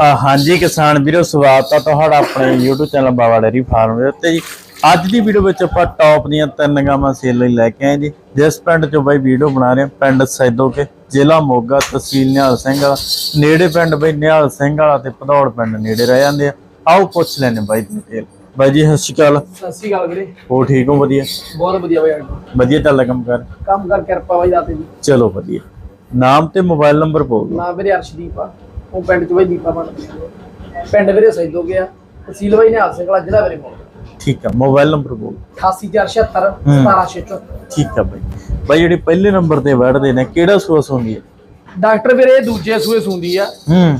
ਹਾਂਜੀ ਕਿਸਾਨ ਵੀਰੋ ਸਵਾਗਤ ਹੈ ਤੁਹਾਡਾ ਆਪਣੇ YouTube channel Bawa dairy farm ਦੇ ਉੱਤੇ ਜੀ। ਅੱਜ ਦੀ ਵੀਡੀਓ ਵਿੱਚ ਆਪਾਂ ਟੌਪ ਦੀਆਂ ਤਿੰਨ ਗਾਵਾਂ ਸੇਲ ਲਈ ਲੈ ਕੇ ਆਏ ਜੀ। ਜਿਸ ਪਿੰਡ ਚੋਂ ਬਾਈ ਵੀਡੀਓ ਬਣਾ ਰਹੇ ਹਾਂ ਪਿੰਡ ਸੈਦੋਕੇ ਜ਼ਿਲ੍ਹਾ ਮੋਗਾ ਤਹਿਸੀਲ ਨਿਹਾਲ ਸਿੰਘ ਵਾਲਾ। ਨੇੜੇ ਪਿੰਡ ਬਾਈ ਨਿਹਾਲ ਸਿੰਘ ਵਾਲਾ ਤੇ ਭਦੌੜ ਪਿੰਡ ਨੇੜੇ ਰਹਿ ਜਾਂਦੇ ਆ। ਆਓ ਪੁੱਛ ਲੈਣੇ ਬਾਈ ਦੀ ਡਿਟੇਲ ਬਾਈ ਜੀ ਸਤਿ ਸ਼੍ਰੀ ਅਕਾਲ। ਸਤਿ ਸ਼੍ਰੀ ਅਕਾਲ ਵੀਰੇ। ਹੋ ਠੀਕ ਹੋ? ਵਧੀਆ। ਬਹੁਤ ਵਧੀਆ ਬਾਈ ਵਧੀਆ ਚੱਲਦਾ ਕੰਮ ਕਰ। ਕੰਮ ਕਰ ਕਿਰਪਾ ਬਾਈ ਦਾਤੇ ਜੀ ਚਲੋ ਵਧੀਆ। ਨਾਮ ਤੇ ਮੋਬਾਈਲ ਨੰਬਰ ਬੋਲ ਨਾਮ ਵੀਰੇ ਅਰਸ਼ਦੀਪ ਆ। ਉਹ ਪਿੰਡ ਚ ਬਾਈ ਦੀਪਾ ਬਣ ਪਿੰਡ ਵੀਰੇ ਸੈਦੋ ਗਿਆ। ਤਹਿਸੀਲ ਬਾਈ ਨੇ ਹਾਸੇ ਕਲਾ ਜ਼ਿਲ੍ਹਾ ਵੀਰੇ ਮੋੜ ਠੀਕ ਹੈ ਮੋਬਾਈਲ ਨੰਬਰ ਬੋਲ। 88476 ਹੂੰ। 1774 ਠੀਕ ਹੈ ਬਾਈ। ਬਾਈ ਜਿਹੜੀ ਪਹਿਲੇ ਨੰਬਰ ਤੇ ਬੈਠਦੇ ਨੇ ਕਿਹੜਾ ਸੋਸ ਹੁੰਦੀ ਹੈ ਡਾਕਟਰ ਵੀਰੇ ਦੂਜੇ ਸੂਏ ਸੁੰਦੀ ਆ। ਹੂੰ।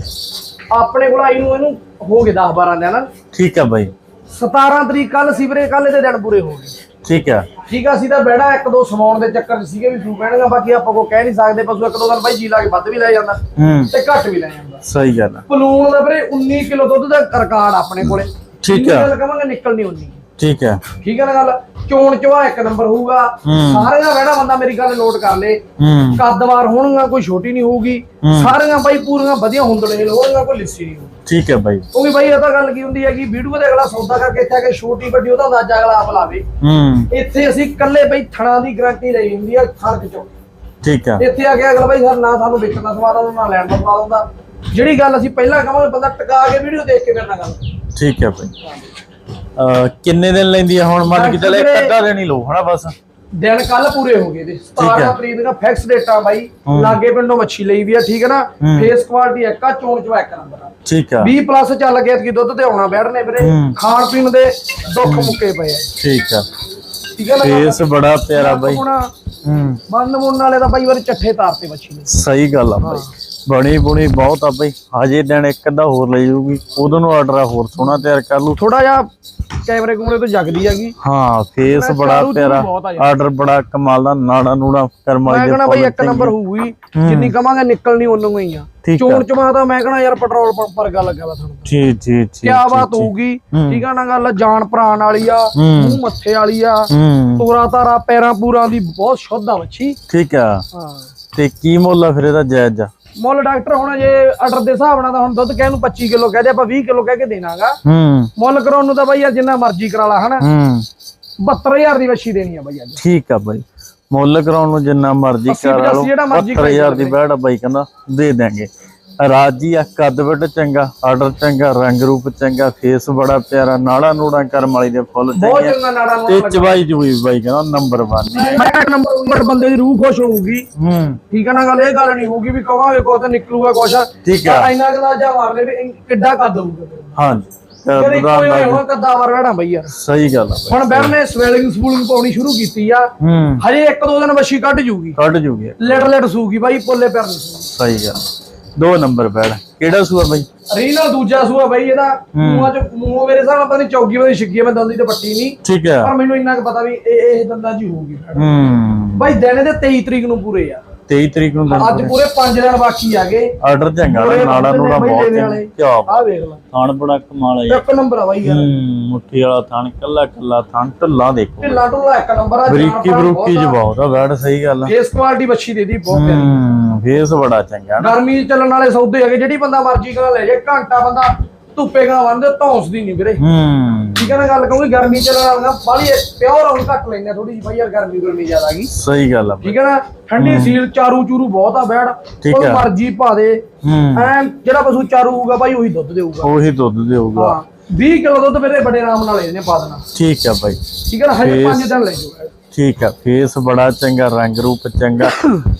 ਆਪਣੇ ਕੋਲ ਆਈ ਨੂੰ ਇਹਨੂੰ ਹੋ ਗਏ 10 12 ਦਿਨ। ਠੀਕ ਹੈ ਬਾਈ। 17 ਤਰੀਕ ਕੱਲ ਸੀ ਵੀਰੇ ਕੱਲ ਦੇ ਦਿਨ ਪੂਰੇ ਹੋ ਗਏ। ਠੀਕ ਹੈ ਠੀਕ ਆ ਸੀ ਤਾਂ ਬੈੜਾ ਇੱਕ ਦੋ ਸਮਾਉਣ ਦੇ ਚੱਕਰ 'ਚ ਸੀਗੇ ਵੀ ਸੂ ਕਹਿਣਗੇ ਬਾਕੀ ਆਪਾਂ ਕੋ ਕਹਿ ਨਹੀਂ ਸਕਦੇ ਪਸ਼ੂ ਇੱਕ ਦੋ ਦਿਨ ਬਾਈ ਜੀ ਲਾ ਕੇ ਵੱਧ ਵੀ ਲੈ ਜਾਂਦਾ ਹੂੰ। ਤੇ ਘੱਟ ਵੀ ਲੈ ਜਾਂਦਾ। ਸਹੀ ਗੱਲ ਹੈ ਪਲੂਣ ਦਾ ਵੀਰੇ 19 ਕਿਲੋ ਦੁੱਧ ਦਾ ਰਿਕਾਰਡ ਆਪਣੇ ਕੋਲੇ। ਠੀਕ ਆ। ਗੱਲ ਕਵਾਂਗੇ ਨਿਕਲਣੀ 19 ਠੀਕ ਹੈ। ਠੀਕ ਹੈ ਨਾ ਗੱਲ? ਚੋਣ ਚਵਾ ਇੱਕ ਨੰਬਰ ਹੋਊਗਾ। ਸਾਰਿਆਂ ਬਹਿਣਾ ਬੰਦਾ ਮੇਰੀ ਗੱਲ ਨੋਟ ਕਰ ਲੇ। ਕੱਦਵਾਰ ਹੋਣਗੀਆਂ ਕੋਈ ਛੋਟੀ ਨਹੀਂ ਹੋਊਗੀ। ਸਾਰੀਆਂ ਬਾਈ ਪੂਰੀਆਂ ਵਧੀਆ ਹੁੰਦੜੇ ਹੋਣਗੀਆਂ ਕੋਈ ਲਿੱਸੀ ਨਹੀਂ ਹੋਊਗੀ। ਠੀਕ ਹੈ ਬਾਈ। ਕਿਉਂਕਿ ਬਾਈ ਇਹ ਤਾਂ ਗੱਲ ਕੀ ਹੁੰਦੀ ਹੈ ਕਿ ਵੀਡੀਓ ਦੇ ਅਗਲਾ ਸੌਦਾ ਕਰਕੇ ਇੱਥੇ ਆ ਕੇ ਛੋਟੀ ਵੱਡੀ ਉਹਦਾ ਅੰਦਾਜ਼ਾ ਅਗਲਾ ਆਪ ਲਾਵੇ। ਇੱਥੇ ਅਸੀਂ ਇਕੱਲੇ ਬਈ ਥਣਾ ਦੀ ਗਾਰੰਟੀ ਲਈ ਹੁੰਦੀ ਹੈ ਫ਼ਰਕ ਚੋਂ। ਠੀਕ ਹੈ। ਇੱਥੇ ਆ ਕੇ ਅਗਲਾ ਬਾਈ ਸਰ ਨਾ ਸਾਨੂੰ ਵੇਚਣ ਦਾ ਸਵਾਦ ਆਉਂਦਾ ਨਾ ਲੈਣ ਦਾ ਸਵਾਦ ਆਉਂਦਾ। ਜਿਹੜੀ ਗੱਲ ਅਸੀਂ ਪਹਿਲਾਂ ਕਹਾਂਗੇ ਬੰਦਾ ਟਿਕਾ ਕੇ ਵੀਡੀਓ ਦੇਖ ਕੇ ਮੇਰੇ ਨਾਲ ਗੱਲ। ਠੀਕ ਹੈ ਬਾਈ। ਕਿੰਨੇ ਦਿਨ ਲੈਂਦੀ ਹੈ ਹੁਣ? ਮੰਨ ਕੇ ਚੱਲੇ ਇੱਕ ਅੱਧਾ ਦਿਨ ਹੀ ਲਓ ਹਨਾ ਬਸ। ਦਿਨ ਕੱਲ ਪੂਰੇ ਹੋ ਗਏ ਦੇ ਹੈ। 17 ਤਰੀਕ ਦਾ ਫਿਕਸ ਡੇਟਾ ਬਾਈ। ਲਾਗੇ ਪਿੰਡੋਂ ਮੱਛੀ ਲਈ ਵੀ ਆ ਠੀਕ ਹੈ ਨਾ। ਫੇਸ ਕੁਆਲਿਟੀ ਇੱਕ ਆ ਚੋਣ ਚਵਾ ਇੱਕ ਨੰਬਰ ਆ। ਠੀਕ ਹੈ 20 ਪਲੱਸ ਚੱਲ ਗਿਆ ਕਿ ਦੁੱਧ ਤੇ ਆਉਣਾ ਬੈਠਨੇ ਵੀਰੇ। ਖਾਣ ਪੀਣ ਦੇ ਦੁੱਖ ਮੁੱਕੇ ਪਏ ਆ। ਠੀਕ ਹੈ ਠੀਕ ਹੈ ਫੇਸ ਬੜਾ ਪਿਆਰਾ ਬਾਈ। ਹੂੰ। ਬੰਨ ਮੁੰਨ ਵਾਲੇ ਦਾ ਬਾਈ ਵਾਰ ਚੱਠੇ ਤਾਰਤੇ ਮੱਛੀ ਨੇ। ਸਹੀ ਗੱਲ ਆ ਬਾਈ। ਬਣੀ ਬੁਣੀ ਬਹੁਤ ਆ ਬਾਈ। ਹਜੇ ਦਿਨ ਇੱਕ ਅੱਧਾ ਹੋਰ ਲੈ ਜਾਊਗੀ। ਉਦੋਂ ਨੂੰ ਆਰਡਰ ਹੋਰ ਸੋਹਣਾ ਤਿਆਰ ਕਰ ਲੂ ਥੋੜਾ ਜਿਹਾ ਕੈਮਰੇ ਕੁਮਰੇ ਤੋਂ ਜਗਦੀ ਹੈਗੀ। ਹਾਂ ਫੇਸ ਮੈਂ ਬੜਾ ਪਿਆਰਾ। ਆਰਡਰ ਬੜਾ ਕਮਾਲ ਦਾ ਨਾੜਾ ਨੂੜਾ ਕਰਮਾਈ ਮੈਂ ਦੇ ਕਹਣਾ ਬਾਈ ਇੱਕ ਨੰਬਰ ਹੋਊਗੀ। ਜਿੰਨੀ ਕਵਾਂਗੇ ਨਿਕਲਣੀ ਉਹਨੂੰ ਹੀ ਆ। ਠੀਕ। ਚੋਣ ਚਮਾ ਤਾਂ ਮੈਂ ਕਹਣਾ ਯਾਰ ਪੈਟਰੋਲ ਪੰਪ ਵਰਗਾ ਲੱਗਾ ਵਾ ਤੁਹਾਨੂੰ। ਜੀ ਜੀ ਕਿਆ ਜੀ, ਬਾਤ। ਹੋਊਗੀ। ਠੀਕ ਆ ਨਾ ਗੱਲ ਜਾਨ ਪ੍ਰਾਣ ਵਾਲੀ ਆ। ਮੂੰਹ ਮੱਥੇ ਵਾਲੀ ਆ। ਤੋਰਾ ਤਾਰਾ ਪੈਰਾਂ ਪੂਰਾਂ ਦੀ ਬਹੁਤ ਸ਼ੁੱਧ ਆ ਬੱਚੀ। ਠੀਕ ਆ। ਹਾਂ। ਤੇ ਕੀ ਮੁੱਲ ਆ ਫਿਰ ਇਹਦਾ ਜਾਇਜ਼? ਆ ਮੁੱਲ ਡਾਕਟਰ ਹੁਣ ਜੇ ਆਰਡਰ ਦੇ ਹਿਸਾਬ ਨਾਲ ਤਾਂ ਹੁਣ ਦੁੱਧ ਕਹਿ ਨੂੰ 25 ਕਿਲੋ ਕਹਿ ਦੇ ਆਪਾਂ 20 ਕਿਲੋ ਕਹਿ ਕੇ ਦੇਣਾਗਾ। ਹੂੰ। ਮੁੱਲ ਕਰਾਉਣ ਨੂੰ ਤਾਂ ਬਾਈ ਯਾਰ ਜਿੰਨਾ ਮਰਜ਼ੀ ਕਰਾ ਲਾ ਹਨਾ? ਹੂੰ। 72000 ਦੀ ਵੱਛੀ ਦੇਣੀ ਆ ਬਾਈ ਅੱਜ। ਠੀਕ ਆ ਬਾਈ। ਮੁੱਲ ਕਰਾਉਣ ਨੂੰ ਜਿੰਨਾ ਮਰਜ਼ੀ ਕਰਾ ਲਓ ਜਿਹੜਾ ਮਰਜ਼ੀ ਕਰਾਈ 70000 ਦੀ ਬੈੜ ਬਾਈ ਕਹਿੰਦਾ ਦੇ ਦਿਆਂਗੇ। ਰਾਜੀ ਆ ਕੱਦ ਵੱਡ ਚੰਗਾ ਆਰਡਰ ਚੰਗਾ ਰੰਗ ਰੂਪ ਚੰਗਾ ਫੇਸ ਬੜਾ ਪਿਆਰਾ ਨਾੜਾ ਨੂੜਾ ਕਰਮ ਵਾਲੀ ਦੇ ਫੁੱਲ ਚੰਗੇ ਚੰਗਾ ਨਾੜਾ ਤੇ ਚਵਾਈ ਜੂਈ ਬਾਈ ਕਹਿੰਦਾ ਨੰਬਰ 1 ਮੈਂ ਨੰਬਰ ਨੰਬਰ ਬੰਦੇ ਦੀ ਰੂਹ ਖੁਸ਼ ਹੋਊਗੀ। ਹੂੰ। ਠੀਕ ਆ ਨਾ ਗੱਲ ਇਹ ਗੱਲ ਨਹੀਂ ਹੋਊਗੀ ਵੀ ਕਵਾਂਗੇ ਕੋ ਤਾਂ ਨਿਕਲੂਗਾ ਕੁਛ। ਠੀਕ ਆ। ਇੰਨਾ ਕਦਾਜਾ ਮਾਰ ਲੈ ਵੀ ਇਹ ਕਿੱਡਾ ਕੱਦ ਹੋਊਗਾ ਹਾਂਜੀ। ਕਦੇ ਕੋਈ। ਹੋਇਆ ਕੱਦਾ ਵਾਰ ਵੜਾ ਬਈ ਯਾਰ। ਸਹੀ ਗੱਲ ਆ ਹੁਣ ਬੈਰ ਨੇ ਸਵੈਲਿੰਗ ਸਪੂਲਿੰਗ ਪਾਉਣੀ ਸ਼ੁਰੂ ਕੀਤੀ ਆ। ਹਜੇ ਇੱਕ ਦੋ ਦਿਨ ਵੱਛੀ ਕੱਢ ਜੂਗੀ। ਕੱਢ ਜੂਗੇ। ਲੇਟ ਲੇਟ ਸੂਗੀ ਬਾਈ ਪੋਲੇ ਪੈਰ ਸਹੀ ਗੱਲ। ਦੋ ਨੰਬਰ ਬੈੜ ਕਿਹੜਾ ਸੂਆ ਬਾਈ? ਰੀਨਲ ਦੂਜਾ ਸੂਆ ਬਾਈ ਇਹਦਾ ਮੂੰਹਾਂ ਚ ਮੂੰਹ ਮੇਰੇ ਹਿਸਾਬ ਨਾਲ ਪਤਾ ਨਹੀਂ ਚੌਗੀ ਵਾਲੀ ਛਿੱਗੀ ਆ, ਮੈਂ ਦੰਦੀ ਤੇ ਪੱਟੀ ਨਹੀਂ। ਠੀਕ ਹੈ ਪਰ ਮੈਨੂੰ ਇੰਨਾ ਕੁ ਪਤਾ ਵੀ ਇਹ ਇਹ ਦੰਦਾਂ ਜੀ ਹੋਊਗੀ ਹੂੰ। ਬਾਈ ਦਿਨ ਦੇ 23 ਤਰੀਕ ਨੂੰ ਪੂਰੇ ਆ। 23 ਤਰੀਕ ਨੂੰ ਅੱਜ ਪੂਰੇ 5 ਦਿਨ ਬਾਕੀ ਆ ਗਏ। ਆਰਡਰ ਚੰਗਾ ਨਾ ਪੂਰੇ ਨਾੜਾ ਬਹੁਤ। ਕਿਆ ਆਹ ਵੇਖ ਲੈ ਥਾਣ ਬੜਾ ਕਮਾਲ ਯਾਰ ਇੱਕ ਨੰਬਰ ਆ ਬਾਈ ਯਾਰ। ਮੁੱਠੀ ਵਾਲਾ ਥਾਣ ਕੱਲਾ ਕੱਲਾ ਥਾਣ ਢੱਲਾ ਦੇਖੋ। ਢਿੱਲਾ ਢੁੱਲਾ ਇੱਕ ਨੰਬਰ ਆ ਬਰੀਕੀ ਬਰੂਕੀ ਚ ਬਹੁਤ ਆ। ਬੈੜ ਸਹੀ ਗੱਲ ਆ। ਫੇਸ ਕੁਆਲਿਟੀ ਬੱਚੀ ਦੇ ਦੀ ਬਹੁਤ ਪਿਆਰੀ। ਹੂੰ ਫੇਸ ਬੜਾ ਚੰਗਾ ਗਰਮੀ ਚੱਲਣ ਵਾਲੇ ਸੌਦੇ ਹੈਗੇ ਜਿਹੜੀ ਬੰਦਾ ਮਰਜ਼ੀ ਕਰਾ ਲੈ ਜੇ ਘੰਟਾ ਬੰਦਾ ਧੁੱਪੇ ਗਾ ਵੰਦੇ ਧੌਂਸਦੀ ਨਹੀਂ ਵੀਰੇ। ਹੂੰ। ਠੀਕ ਹੈ ਨਾ ਗੱਲ ਕਹੂੰਗੀ ਗਰਮੀ ਚੱਲਣ ਵਾਲੀਆਂ ਬਾਲੀ ਪਿਓਰ ਹੁਣ ਘੱਟ ਲੈਂਦੇ ਥੋੜੀ ਜਿਹੀ ਬਾਈ ਯਾਰ ਗਰਮੀ ਗਰਮੀ ਜ਼ਿਆਦਾ ਗਈ ਸਹੀ ਗੱਲ ਆ। ਠੀਕ ਹੈ ਨਾ? ਠੰਡੀ ਸੀਲ ਚਾਰੂ ਚੂਰੂ ਬਹੁਤ ਆ ਬੈੜ ਕੋਈ। ਮਰਜ਼ੀ ਪਾ ਦੇ। ਐ ਜਿਹੜਾ ਪਸ਼ੂ ਚਾਰੂ ਹੋਊਗਾ ਬਾਈ ਉਹੀ ਦੁੱਧ ਦੇਊਗਾ। ਉਹੀ ਦੁੱਧ ਦੇਊਗਾ। ਹਾਂ 20 ਕਿਲੋ ਦੁੱਧ ਮੇਰੇ ਬੜੇ ਆਰਾਮ ਨਾਲ ਇਹਨੇ ਪਾ ਦੇਣਾ। ਠੀਕ ਆ ਬਾਈ। ਠੀਕ ਹੈ ਨਾ? ਹਜੇ ਫੇਸ- 5 ਦਿਨ ਲੈ ਜਾਊਗਾ। ਠੀਕ ਆ ਫੇਸ ਬੜਾ ਚੰਗਾ ਰੰਗ ਰੂਪ ਚੰਗਾ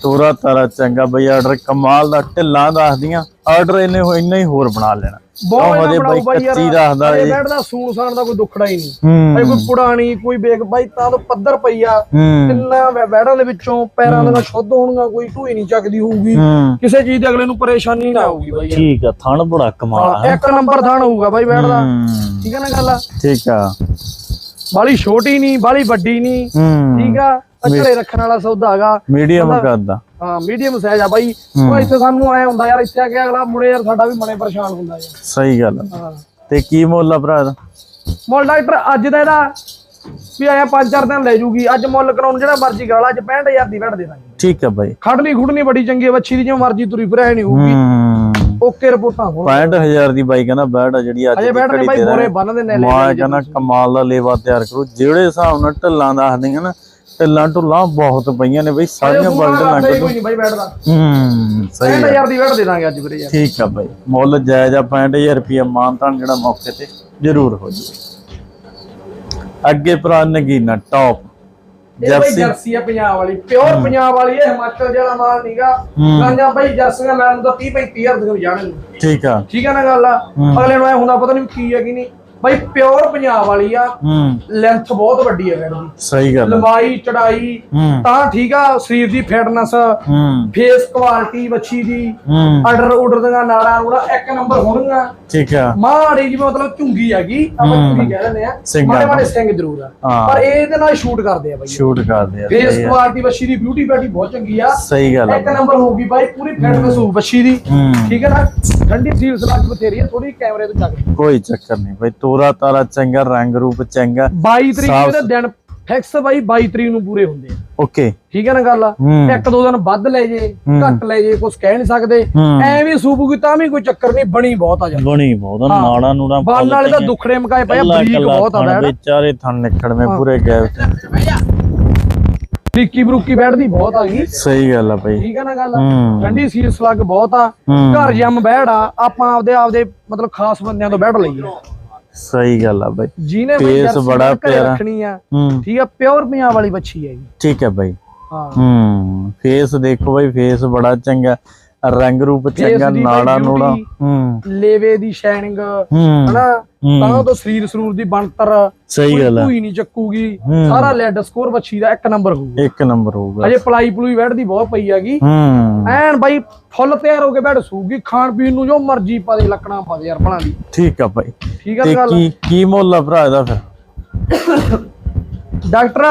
ਤੋਰਾ ਤਾਰਾ ਚੰਗਾ। ਬਈ ਆਰਡਰ ਕਮਾਲ ਦਾ ਢਿੱਲਾਂ ਦੱਸਦੀਆਂ। ਆਰਡਰ ਇਹਨੇ ਹੋ ਇੰਨਾ ਹੀ ਹੋਰ ਬਣਾ ਲੈਣਾ। ਬਹੁਤ ਬਣਾਓ ਬਾਈ ਕੱਚੀ ਦੱਸਦਾ ਇਹ ਜੀ ਬੈਠਦਾ ਸੂਣ ਸਾਣ ਦਾ ਕੋਈ ਦੁੱਖੜਾ ਹੀ ਨਹੀਂ। ਕੋਈ ਪੁਰਾਣੀ ਕੋਈ ਵੇਖ ਬਾਈ ਤਾਂ ਤੋਂ ਪੱਧਰ ਪਈ ਆ। ਹੂੰ। ਤਿੰਨਾਂ ਵੈੜਾਂ ਦੇ ਵਿੱਚੋਂ ਪੈਰਾਂ ਦੇ ਨਾਲ ਸ਼ੁੱਧ ਹੋਣਗਾ ਕੋਈ ਢੂਈ ਨਹੀਂ ਚੱਕਦੀ ਹੋਊਗੀ। ਕਿਸੇ ਚੀਜ਼ ਦੇ ਅਗਲੇ ਨੂੰ ਪਰੇਸ਼ਾਨੀ ਨਾ ਆਊਗੀ ਬਾਈ। ਠੀਕ ਆ ਥਣ ਬੜਾ ਕਮਾਲ ਹਾਂ, ਇੱਕ ਨੰਬਰ ਥਾਣ ਹੋਊਗਾ ਬਾਈ ਬੈੜ ਦਾ। ਠੀਕ ਹੈ ਨਾ ਗੱਲ? ਠੀਕ ਆ। ਬਾਲੀ ਛੋਟੀ ਨਹੀਂ ਬਾਲੀ ਵੱਡੀ ਨਹੀਂ। ਠੀਕ ਆ? ਅਚੜੇ ਰੱਖਣ ਵਾਲਾ ਸੌਦਾ ਹੈਗਾ। ਮੀਡੀਅਮ ਕਰਦਾ। ਹਾਂ ਮੀਡੀਅਮ ਸਾਈਜ਼ ਆ ਬਾਈ। ਉਹ ਇੱਥੇ ਸਾਨੂੰ ਆਇਆ ਹੁੰਦਾ ਯਾਰ ਇੱਥੇ ਆ ਕੇ ਅਗਲਾ ਮੁੜੇ ਯਾਰ ਸਾਡਾ ਵੀ ਮਨੇ ਪਰੇਸ਼ਾਨ ਹੁੰਦਾ ਯਾਰ। ਸਹੀ ਗੱਲ। ਹਾਂ। ਤੇ ਕੀ ਮੁੱਲ ਆ ਭਰਾ ਦਾ ਮੁੱਲ ਡਾਕਟਰ ਅੱਜ ਦਾ ਇਹਦਾ ਵੀ ਆਇਆ ਪੰਜ ਚਾਰ ਦਿਨ ਲੈ ਜੂਗੀ। ਅੱਜ ਮੁੱਲ ਕਰਾਉਣ ਜਿਹੜਾ ਮਰਜ਼ੀ ਕਰਾ ਲਾ ਅੱਜ 65000 ਦੀ ਵੜ ਦੇ ਦਾਂਗੇ। ਠੀਕ ਆ ਬਾਈ। ਖੜਨੀ ਖੁੜਨੀ ਬੜੀ ਚੰਗੀ ਹੈ, ਵੱਛੀ ਦੀ ਜਿਵੇਂ ਮਰਜ਼ੀ ਤੁਰੀ ਫਿਰਿਆ ਨਹੀਂ ਹੋਊਗੀ। ਹੂੰ। ਓਕੇ ਰਿਪੋਰਟਾਂ ਹੋਣ 65000 ਦੀ ਬਾਈ ਕਹਿੰਦਾ ਬੈੜ ਆ ਜਿਹੜੀ ਅੱਜ ਦੀ ਘੜੀ ਬਾਈ ਦੇ ਬੋਰੇ ਰਹੇ। ਬੰਨਦੇ ਨੇ ਮੈਂ ਕਹਿੰਦਾ ਕਮਾਲ ਦਾ ਲੇਵਾ ਤਿਆਰ ਕਰੋ। ਜਿਹੜੇ ਹਿਸਾਬ ਨਾਲ ਢੱਲਾਂ ਦੱਸਦੀਆਂ ਨਾ ਢੱਲਾਂ ਢੁੱਲਾਂ ਬਹੁਤ ਪਈਆਂ ਨੇ ਬਈ ਸਾਰੀਆਂ ਬਲਡ ਲੰਘ ਕੋਈ ਨਹੀਂ ਬਾਈ ਬੈਠਦਾ। ਹੂੰ ਸਹੀ ਹੈ। 65000 ਦੀ ਬੈਠ ਦੇ ਦਾਂਗੇ ਅੱਜ ਵੀਰੇ ਯਾਰ। ਠੀਕ ਆ ਬਾਈ ਮੁੱਲ ਜਾਇਜ਼ ਆ 65000 ਰੁਪਏ ਮਾਨਤਾਨ ਜਿਹੜਾ ਮੌਕੇ ਤੇ ਜ਼ਰੂਰ ਹੋ ਜੀ ਅੱਗੇ ਭਰਾ ਨਗੀਨਾ ਟੌਪ ਇਹ ਜਰਸੀ ਜਰਸੀ ਆ ਪੰਜਾਬ ਵਾਲੀ ਪਿਓਰ ਪੰਜਾਬ ਵਾਲੀ ਇਹ ਹਿਮਾਚਲ ਜਿਹੜਾ ਮਾਲ ਨੀਗਾ ਹੂੰ। ਗਾਂਜਾ ਬਾਈ ਜਰਸੀਆਂ ਲੈਣ ਨੂੰ ਤਾਂ 30 35000 ਦੇ ਜਾਣਗੇ ਠੀਕ ਆ। ਠੀਕ ਆ ਨਾ ਗੱਲ ਆ। ਅਗਲੇ ਨੂੰ ਐ ਹੁੰਦਾ ਪਤਾ ਨਹੀਂ ਕੀ ਹੈ ਕੀ ਨਹੀਂ। ਬਾਈ ਪਿਓਰ ਪੰਜਾਬ ਵਾਲੀ ਆ। ਲੈਂਥ ਬਹੁਤ ਵੱਡੀ ਹੈ ਦੀ ਸਹੀ ਗੱਲ। ਲੰਬਾਈ ਚੜਾਈ ਤਾਂ ਠੀਕ ਆ ਸਰੀਰ ਦੀ ਫਿਟਨੈਸ ਫੇਸ ਕੁਆਲਿਟੀ ਬੱਚੀ ਦੀ ਆਰਡਰ ਆਰਡਰ ਦੀਆਂ ਨਾੜਾਂ ਨੂੜਾ ਇੱਕ ਨੰਬਰ ਹੋਣਗੀਆਂ। ਠੀਕ ਆ। ਮਾੜੀ ਜਿਵੇਂ ਮਤਲਬ ਝੁੰਗੀ ਹੈਗੀ ਆਪਾਂ। ਝੁੰਗੀ ਕਹਿ ਦਿੰਦੇ ਆ। ਮਾੜੇ ਮਾੜੇ। ਸਿੰਘ ਜ਼ਰੂਰ ਆ। ਪਰ ਇਹਦੇ ਨਾਲ ਸ਼ੂਟ ਕਰਦੇ ਆ ਬਾਈ। ਸ਼ੂਟ ਕਰਦੇ ਆ ਫੇਸ। ਕੁਆਲਿਟੀ ਬੱਚੀ ਦੀ ਬਿਊਟੀ ਬੈਟੀ ਬਹੁਤ ਚੰਗੀ ਆ। ਸਹੀ ਗੱਲ ਇੱਕ ਨੰਬਰ ਹੋਊਗੀ ਬਾਈ ਪੂਰੀ ਫਿਟਨੈਸ ਹੋਊ ਬੱਚੀ ਦੀ। ਠੀਕ ਹੈ ਨਾ? ਠੰਡੀ ਸੀਲ ਸਲਾਕ ਬਥੇਰੀ ਆ ਥੋੜੀ ਕੈਮਰੇ ਤੋਂ ਚੱਕ ਕੋਈ ਚੱਕਰ ਨਹੀਂ ਬਈ ਤੋਰਾ ਤਾਰਾ ਚੰਗਾ ਰੰਗ ਰੂਪ ਚੰਗਾ। 22 ਤਰੀਕ ਦੇ ਦਿਨ ਫਿਕਸ ਬਾਈ 22 ਤਰੀਕ ਨੂੰ ਪੂਰੇ ਹੁੰਦੇ ਆ। ਓਕੇ। ਠੀਕ ਹੈ ਨਾ ਗੱਲ? ਹੂੰ। ਇੱਕ ਦੋ ਦਿਨ ਵੱਧ ਲੈ ਜੇ ਹੂੰ। ਘੱਟ ਲੈ ਜੇ ਕੁਝ ਕਹਿ ਨਹੀਂ ਸਕਦੇ। ਹੂੰ। ਐਵੇਂ ਸੂਬੂਗੀ ਤਾਂ ਵੀ ਕੋਈ ਚੱਕਰ ਨਹੀਂ ਬਣੀ ਬਹੁਤ ਆ ਜਾ। ਬਣੀ ਬਹੁਤ ਆ, ਨਾੜਾ ਨੂੜਾ ਬਾਲ ਵਾਲੇ ਤਾਂ ਦੁਖੜੇ ਮਕਾਏ ਪਏ ਬਰੀਕ ਬਹੁਤ ਆ ਬੈੜ ਵਿਚਾਰੇ ਥਣ ਨਿਕੜਵੇਂ ਪੂਰੇ ਗੈਪ ਬਰੀਕੀ ਬਰੂਕੀ ਬੈਠਦੀ ਬਹੁਤ ਆ ਗਈ ਸਹੀ ਗੱਲ ਆ ਬਈ ਠੀਕ ਹੈ ਨਾ ਗੱਲ? ਹੂੰ। ਠੰਡੀ ਸੀਲ ਸਲੱਗ ਬਹੁਤ ਆ। ਹੂੰ। ਘਰ ਜੰਮ ਬੈੜ ਆ ਆਪਾਂ ਆਪਦੇ ਆਪਦੇ ਮਤਲਬ ਖਾਸ ਬੰਦਿਆਂ ਤੋਂ ਬੈਠ ਲਈਏ। ਸਹੀ ਗੱਲ ਆ ਬਈ। ਜਿਹਨੇ ਜਰਸੀ ਬੜਾ ਪਿਆਰਾ। ਰੱਖਣੀ ਆ ਠੀਕ ਆ ਪਿਓਰ ਪੰਜਾਬ ਵਾਲੀ ਬੱਚੀ ਹੈਗੀ ਠੀਕ ਹੈ ਬਈ। ਹਾਂ। ਹੂੰ ਫੇਸ ਦੇਖੋ ਬਈ ਫੇਸ ਬੜਾ ਚੰਗਾ। ਰੰਗ ਰੂਪ ਚੰਗਾ ਦੀ ਨਾੜਾ ਨੂੜਾ ਹੂੰ। ਲੇਵੇ ਦੀ ਸ਼ਾਈਨਿੰਗ ਹੂੰ ਹਨਾ? ਹੂੰ। ਤਾਂ ਉਹ ਸਰੀਰ ਸਰੂਰ ਦੀ ਬਣਤਰ ਸਹੀ ਗੱਲ ਆ। ਕੋਈ ਨਹੀਂ ਚੱਕੂਗੀ। ਹੂੰ। ਸਾਰਾ ਲੈਡ ਸਕੋਰ ਬੱਚੀ ਦਾ ਇੱਕ ਨੰਬਰ ਹੋਊਗਾ। ਇੱਕ ਨੰਬਰ ਹੋਊਗਾ। ਅਜੇ ਪਲਾਈ ਪਲੂਈ ਬੈਠਦੀ ਬਹੁਤ ਪਈ ਹੈਗੀ। ਹੂੰ। ਐਨ ਬਾਈ ਫੁੱਲ ਤਿਆਰ ਹੋ ਕੇ ਬੈਠ ਸੂਗੀ ਖਾਣ ਪੀਣ ਨੂੰ ਜੋ ਮਰਜ਼ੀ ਪਾ ਦੇ ਲੱਕਣਾ ਪਾ ਦੇ ਯਾਰ ਬਣਾ ਦੀ। ਠੀਕ ਆ ਭਾਈ ਠੀਕ ਆ ਤੇ ਗੱਲ? ਕੀ ਕੀ ਮੁੱਲ ਆ ਭਰਾ ਇਹਦਾ ਫਿਰ? ਡਾਕਟਰ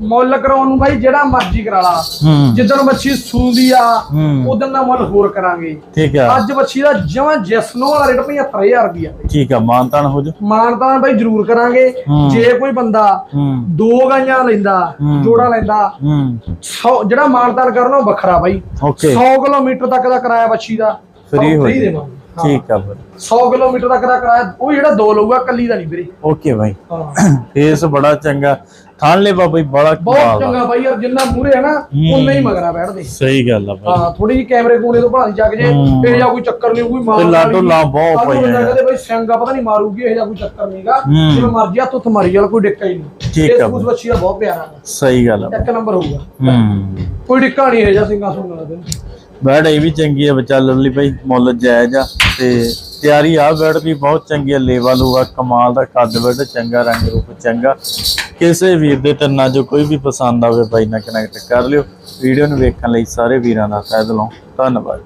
ਮੁੱਲ ਕਰਾਉਣ ਨੂੰ ਬਾਈ ਜਿਹੜਾ ਮਰਜ਼ੀ ਕਰਾ ਲਾ। ਹੂੰ। ਜਿੱਦਣ ਬੱਚੀ ਸੂਦੀ ਆ ਹੂੰ। ਉਦੋਂ ਦਾ ਮੁੱਲ ਹੋਰ ਕਰਾਂਗੇ। ਠੀਕ ਆ। ਅੱਜ ਬੱਚੀ ਦਾ ਜਮਾਂ ਜੈਸਨੋ ਵਾਲਾ ਰੇਟ 75000 ਰੁਪਇਆ ਠੀਕ ਆ ਮਾਨਤਾਨ ਹੋ ਜਾ ਮਾਨਤਾਨ ਬਾਈ ਜ਼ਰੂਰ ਕਰਾਂਗੇ। ਹੂੰ। ਜੇ ਕੋਈ ਬੰਦਾ ਹੂੰ। ਦੋ ਗਾਈਆਂ ਲੈਂਦਾ ਹੂੰ। ਜੋੜਾ ਲੈਂਦਾ ਹੂੰ। 100 ਜਿਹੜਾ ਮਾਨਤਾਨ ਕਰਨਾ ਉਹ ਵੱਖਰਾ ਬਾਈ। ਓਕੇ। 100 ਕਿਲੋਮੀਟਰ ਤੱਕ ਦਾ ਕਿਰਾਇਆ ਬੱਚੀ ਦਾ। Free ਹੋ। ਦੇਵਾਂਗੇ। ਹਾਂ। ਠੀਕ ਆ ਫਿਰ। 100 ਕਿਲੋਮੀਟਰ ਤੱਕ ਦਾ ਕਿਰਾਇਆ ਉਹ ਜਿਹੜਾ ਦੋ ਲਊਗਾ ਕੱਲੀ ਦਾ ਨਹੀਂ ਵੀਰੇ। ਓਕੇ ਭਾਈ ਹਾਂ। ਫੇਸ ਬੜਾ ਚੰਗਾ। ਥਾਣ ਲੈ ਬਾਬਾ ਬੜਾ ਬਹੁਤ ਕਮਾਲ ਚੰਗਾ ਬਾਈ ਯਾਰ ਜਿੰਨਾ ਮੂਰੇ ਹੈ ਨਾ ਉਨਾ ਹੀ ਮਗਰਾ ਬੈਠਦੇ। ਸਹੀ ਗੱਲ ਆ ਭਾਈ ਹਾਂ ਥੋੜੀ ਜਿਹੀ ਕੈਮਰੇ ਕੋਨੇ ਤੋਂ ਬਣਾ ਦੀ ਚੱਕ ਜੇ ਹੂੰ। ਇਹ ਜਾਂ ਕੋਈ ਚੱਕਰ ਨਹੀਂ ਕੋਈ ਮਾਰ ਤੇ ਲਾਡੋ ਲਾ ਬਹੁਤ ਪਈ ਯਾਰ। ਕਹਿੰਦੇ ਬਈ ਸਿੰਘਾ ਪਤਾ ਨਹੀਂ ਮਾਰੂਗੀ ਇਹ ਜਾਂ ਕੋਈ ਚੱਕਰ ਨਹੀਂਗਾ ਹੂੰ। ਜਿਵੇਂ ਮਰਜ਼ੀ ਹੱਥ ਉੱਥੇ ਮਾਰੀ ਜਾਲ ਕੋਈ ਡਿੱਕਾ ਹੀ ਨਹੀਂ। ਠੀਕ ਆ ਸੂਸ ਬੱਚੀ ਦਾ ਬਹੁਤ ਪਿਆਰਾ। ਸਹੀ ਗੱਲ ਆ ਇੱਕ ਨੰਬਰ ਹੋਊਗਾ। ਹੂੰ। ਕੋਈ ਡਿੱਕਾ ਨਹੀਂ ਹੈ ਜਾਂ ਸਿੰਘਾ ਸੁਣਨ ਦਾ ਬੈਡ ਇਹ ਵੀ ਚੰਗੀ ਆ ਬੱਚਾ ਲੱਲੀ ਭਾਈ ਮੁੱਲ ਜਾਇਜ਼ ਆ ਤੇ ਤਿਆਰੀ ਆ ਬੈਡ ਵੀ ਬਹੁਤ ਚੰਗੀ ਆ, ਲੇਵਾ ਲੂਆ ਕਮਾਲ ਦਾ ਕੱਦ ਬੈਡ ਚੰਗਾ ਰੰਗ ਰੂਪ, ਚੰਗਾ। ਕਿਸੇ ਵੀਰ ਦੇ ਤੰਨਾ ਜੋ ਕੋਈ ਵੀ ਪਸੰਦ ਆਵੇ ਬਾਈ ਨਾਲ ਕਨੈਕਟ ਕਰ ਲਿਓ। ਵੀਡੀਓ ਨੂੰ ਵੇਖਣ ਲਈ ਸਾਰੇ ਵੀਰਾਂ ਦਾ ਤਹਿ ਦਿਲੋਂ ਧੰਨਵਾਦ।